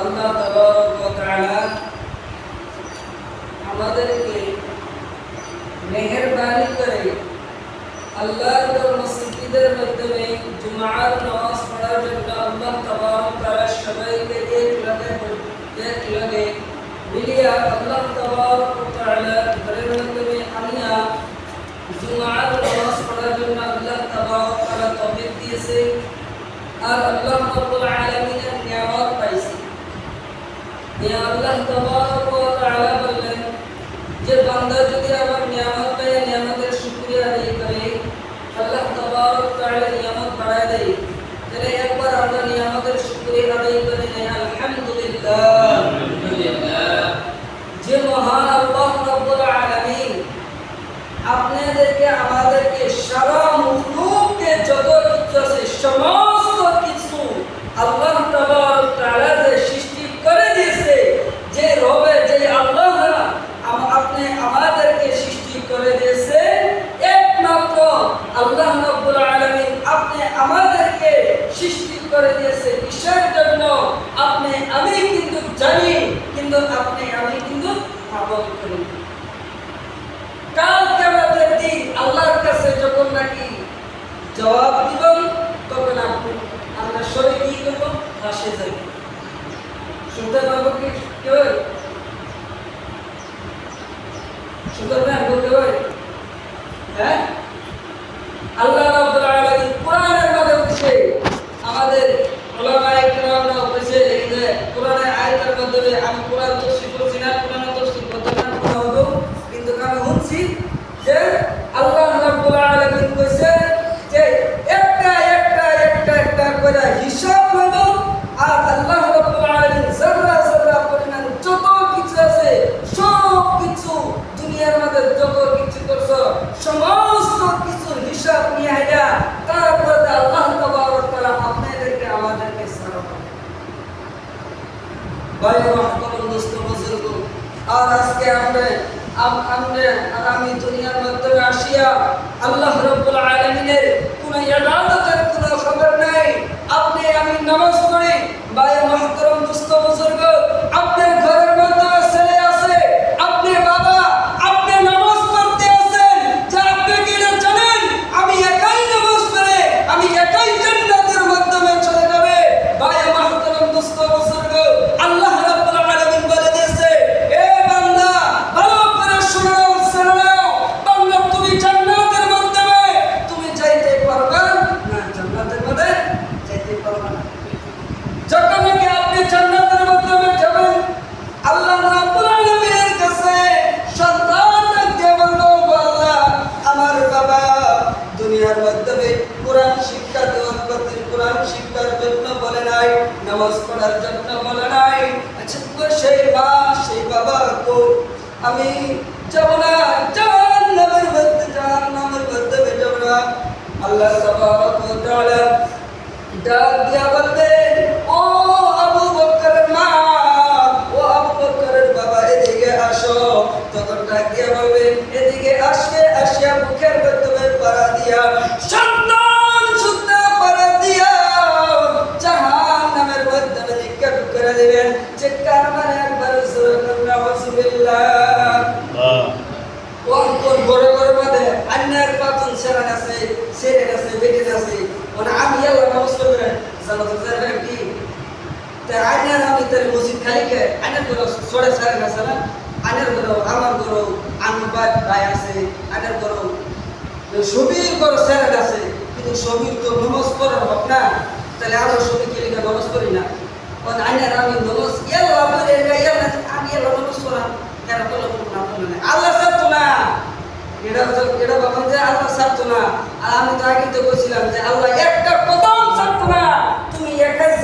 আল্লাহ ওয়া আমাদেরকে মেহেরবানি করে আল্লাহর মসজিদের মাধ্যমে জুমার নামাজ পড়ার জন্য আল্লাহ তাবারক তাআলা সবাইকে এক লগে এক লগে মিলিয়া আল্লাহ ওয়া তাআলা ঘরের মাধ্যমে আনিয়া জুমার নামাজ পড়ার জন্য আল্লাহ তাবারক তাআলা তৌফিক দিয়েছে। আর আল্লাহ রাব্বুল আলামিনের ইয়া আল্লাহ তাবারক ওয়া তাআলা বললেন যে বান্দা যদি আমার নিয়ামত পেয়ে নিয়ামতের শুকরিয়া আদায় করে আল্লাহ তাবারক তাআলা নিয়ামত বাড়ায় দেয় তাহলে একবার আমরা নিয়ামতের শুকরিয়া আদায় করে নেই আলহামদুলিল্লাহ। যে মহান আল্লাহ রাব্বুল আলামিন আপনাদেরকে আমাদেরকে সারা মুখলুককে যত কিছু আছে সমস্ত কিছু আল্লাহ তাবারক তাআলা যে সৃষ্টি করে দিয়েছে যে রবে যে আল্লাহ আম- আপনি আমাদেরকে সৃষ্টি করে দিয়েছে। একমাত্র আল্লাহ রাব্বুল আলামিন আপনি আমাদেরকে সৃষ্টি করে দিয়েছে কিসের জন্য। আপনি আমি কিন্তু জানি, কিন্তু আপনি আমি কিন্তু পালন করি। কাল কেমতের দিন আল্লাহর কাছে যখন নাকি জবাব দিব, তখন আপনি, আমরা সবাই কি করব? ফাঁসে যাই। শুনতে পারব কি? কেউ? শুনতে পারব কেউ হ্যাঁ আল্লাহ রাব্বুল আলামিন কোরআনের মাধ্যমে আমাদের ওলামায়ে কেরামরা বলেছে যে কোরআনের আয়াতের মাধ্যমে আমি কোরআন তফসির করছি না কোরআন তফসির করতে না কোরআন হলো কিন্তু শুনছি যে আল্লাহ রাব্বুল আলামিন কইছে যে একটা একটা একটা একটা করে হিসাব হলো আর আল্লাহ রাব্বুল আলামিন যারা যারা পরিমাণ যত কিছু আছে সব কিছু দুনিয়ার মধ্যে যত কিছু করছ, সমস্ত কিছুর হিসাব নিয়ে আইয়া তারপরে আল্লাহ তাবারক তাআলা আপনাদেরকে, আমাদেরকে সারাব ভাই মাহতারাম দোস্ত বুজুর্গ আর আজকে আমরা আর আমি দুনিয়ার মাধ্যমে আসিয়া আল্লাহ রব্বুল আলমিনের কোনো ইবাদতের কোনো খবর নাই। আপনি আমি নামাজ পড়ি ভাই মাহতারাম দোস্ত বুজুর্গ আপনার ঘরের মধ্যে ছেলে আছে আপনি বাবা আপনি নামাজ পড়তে আছেন যে আপনি কি না জানেন আমি একাই নামাজ পড়ে আমি একাই জান্নাতের মাধ্যমে চলে যাবে ভাই মাহতারাম দোস্ত বুজুর্গ আল্লাহ রাব্বুল আলামিন বলে দিয়েছে এ বান্দা ভালো করে শুনে নাও শুনে নাও বান্দা তুমি জান্নাতের মাধ্যমে তুমি যাইতে পারবে না জান্নাতের মধ্যে যাইতে পারবে না যখন নাকি আপনি জান্নাতের মাধ্যমে যাবেন আল্লাহ রাব্বুল আলামিনের কাছে সন্তান দিয়ে বলব "ও আল্লাহ আমার বাবা দুনিয়ার মাধ্যমে কোরআন শিক্ষা দেওয়ার কথা কোরআন শিক্ষার জন্য বলে নাই, নামাজ পড়ার জন্য বলে নাই। আচ্ছা সেই মা, সেই বাবা তো আমি যাব না জাহান নামের মধ্যে জাহান নামের মধ্যে যাব না। আল্লাহ তাবারক ডাক দিয়া বলবেন কার মানে একবার কোন কোন বড় বড় মধ্যে আন্যার পাতন সেরান আছে মানে তো যাবে কি তা আন্যার আমি তার মসজিদ খালি কে সরে আমার আমার ভাই আছে আন্যার ঘর সবির ঘর সেরেন আছে কিন্তু সবির তো নমাজ পড়ার হোক না তাহলে আমরা সবই কে লিখে নমাজ পড়ি না কারণ আমি নমাজ ইয়াল্লাহ বলে ইয়াল্লাহ আমি ইয়াল্লাহ নমাজ পড়াম কেন বলো না বলো না আল্লাহ ছাড়তো না। এটা এটা বলেন যে আল্লাহ ছাড়তো না। আর আমি তো আগে তো বলছিলাম যে আল্লাহ একটা